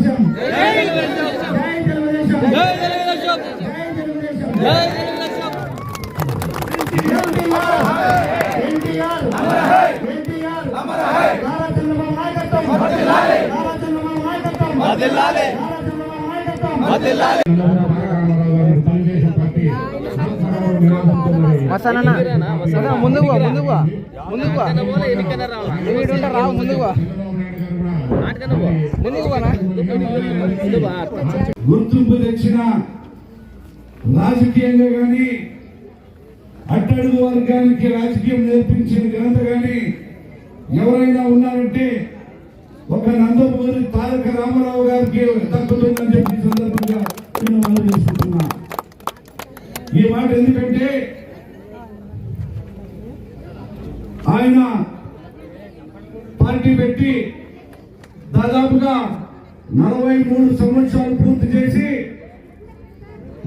జై తెలుగుదేశం జై తెలుగుదేశం జై తెలుగుదేశం జై తెలుగుదేశం ఎన్టీఆర్ ఎన్టీఆర్ నారా చంద్రబాబు నాయకత్వం నారా చంద్రబాబు నాయకత్వం నారా చంద్రబాబు నాయకత్వం మసానా ముందుకు ముందుకు ముందుకు రావు ముందుకు గుర్తింపు తెచ్చిన రాజకీయంగా కానీ అట్టడుగు వర్గానికి రాజకీయం నేర్పించిన ఘనత కానీ ఎవరైనా ఉన్నారంటే ఒక నందమూరి తారక రామారావు గారికి దక్కుతుందని చెప్పి సందర్భంగా నేను మనం చేసుకుంటున్నా. ఈ మాట ఎందుకంటే ఆయన పార్టీ పెట్టి దాదాపుగా నలభై మూడు సంవత్సరాలు పూర్తి చేసి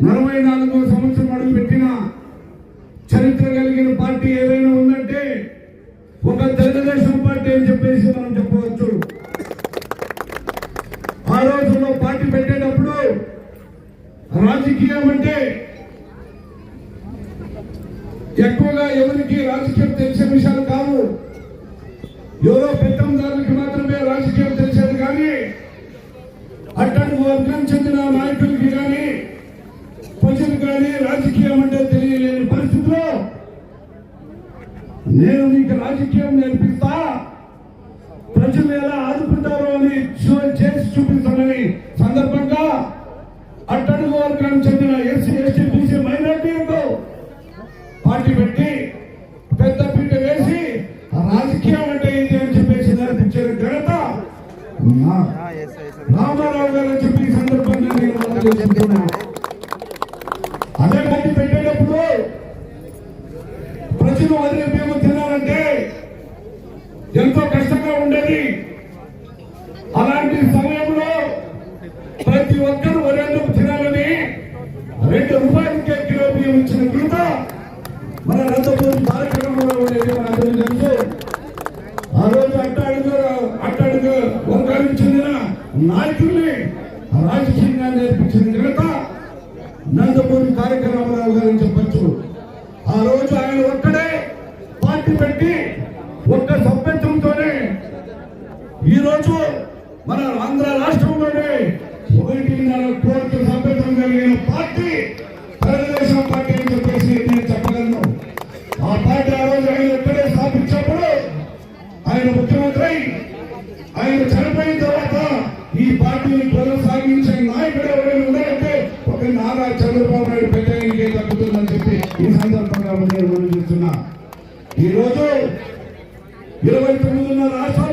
నలభై నాలుగో సంవత్సరం అడుగు పెట్టిన చరిత్ర కలిగిన పార్టీ ఏదైనా ఉందంటే ఒక తెలుగుదేశం పార్టీ అని చెప్పేసి మనం చెప్పవచ్చు. ఆ రోజుల్లో పార్టీ పెట్టేటప్పుడు రాజకీయం అంటే ఎక్కువగా ఎవరికి రాజకీయం తెలిసే విషయాలు కావు. ఎవరో పెత్తందారులకి మాత్రమే రాజకీయం తెలిసేది కానీ అట్టడుగు వర్గం చెందిన నాయకులకి కానీ ప్రజలు కానీ రాజకీయం అంటే తెలియలేని పరిస్థితిలో నేను నీకు రాజకీయం నేర్పిస్తా ప్రజలు ఎలా ఆదుకుంటారో అని చేసి చూపిస్తానని సందర్భంగా అట్టడుగు వర్గానికి చెందిన ఎస్సీ ఎస్టీ బీసీ మైనార్టీలకు పార్టీ పెట్టి పెద్ద పీట వేసి రాజకీయం అంటే ఇది అని చెప్పేసి నేర్పించిన ఘనత నా- రామారావు గారు అని చెప్పి ఈ సందర్భంగా అదే పార్టీ పెట్టేటప్పుడు ప్రజలు వదిలే ఉపయోగం తినాలంటే ఎంతో కష్టంగా ఉండేది. అలాంటి సమయంలో ప్రతి ఒక్కరు వరేందుకు తినాలని రెండు రూపాయలకే కిలో బియ్యం ఇచ్చిన కృత మన రంగపూర్ కార్యక్రమంలో ఉండేది. మన అందరూ తెలుసు. ఆ రోజు అట్టాడుగు అట్టాడుగు వర్గానికి చెందిన నాయకుల్ని రాజకీయంగా నేర్పించిన ఘనత నందమూరి కార్యక్రమాలు గారని చెప్పచ్చు. ఆ రోజు ఆయన ఒక్కడే పార్టీ పెట్టి ఒక్క సభ్యత్వంతోనే ఈ రోజు మన ఆంధ్ర రాష్ట్రంలోనే ఒకటిన్నర కోట్ల సభ్యత్వం కలిగిన పార్టీ తెలుగుదేశం పార్టీ అని చెప్పేసి నేను చెప్పగలను. ఆ పార్టీ ఆ రోజు ఆయన ఒక్కడే స్థాపించినప్పుడు ఆయన ముఖ్యమంత్రి అయి, ఆయన చరణ ఈ సందర్భంగా నేను మనం చేస్తున్నా ఈ ఇరవై తొమ్మిదిన్నర రాష్ట్రాలు